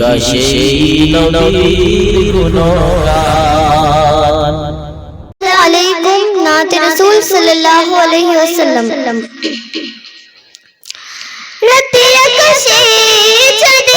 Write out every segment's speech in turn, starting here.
গাই সেই নবীর গুণগান আলাইকুম নাতে রাসূল সাল্লাল্লাহু আলাইহি ওয়াসাল্লাম। রাতে আকাশে চাঁদ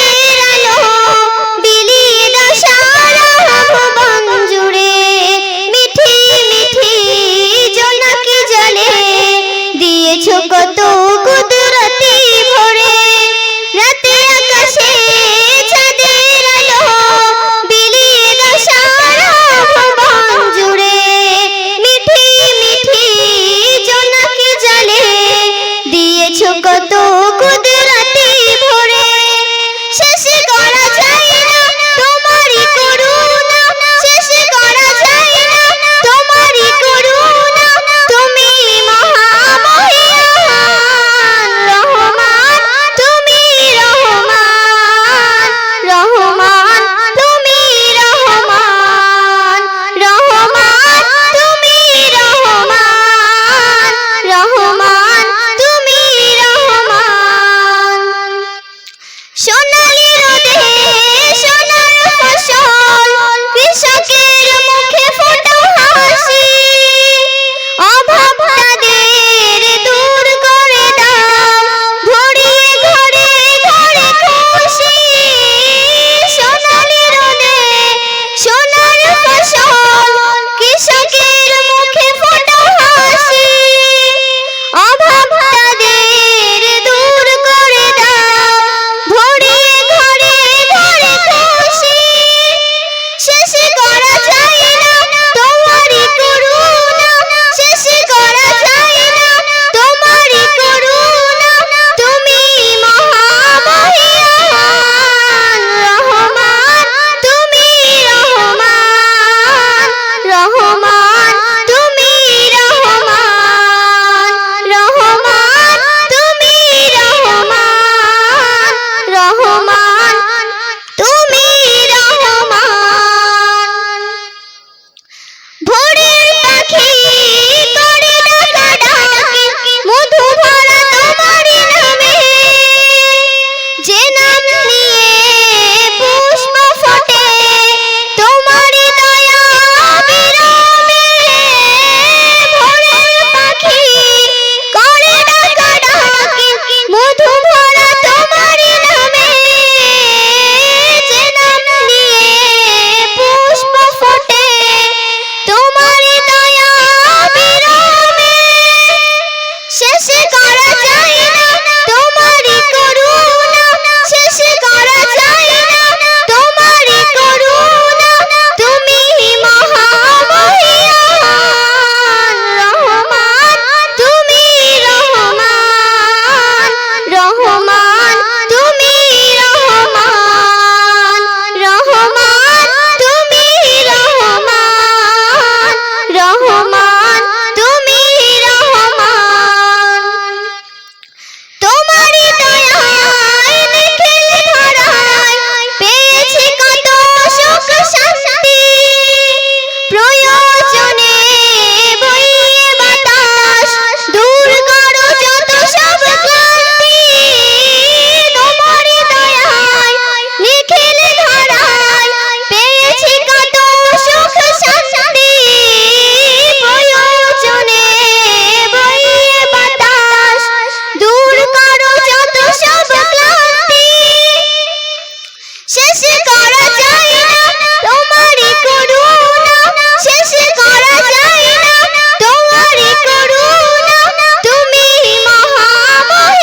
শেষ করা যায় না, তোমারই করুণা। শেষ করা যায় না, তোমারই করুণা। তুমি মহামহিয়ান,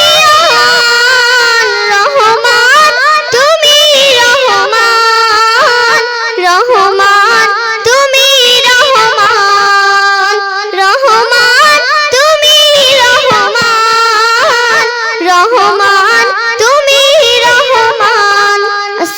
রহমান। তুমি রহমান রহমান। তুমি রহমান রহমান। তুমি রহমান রহমান।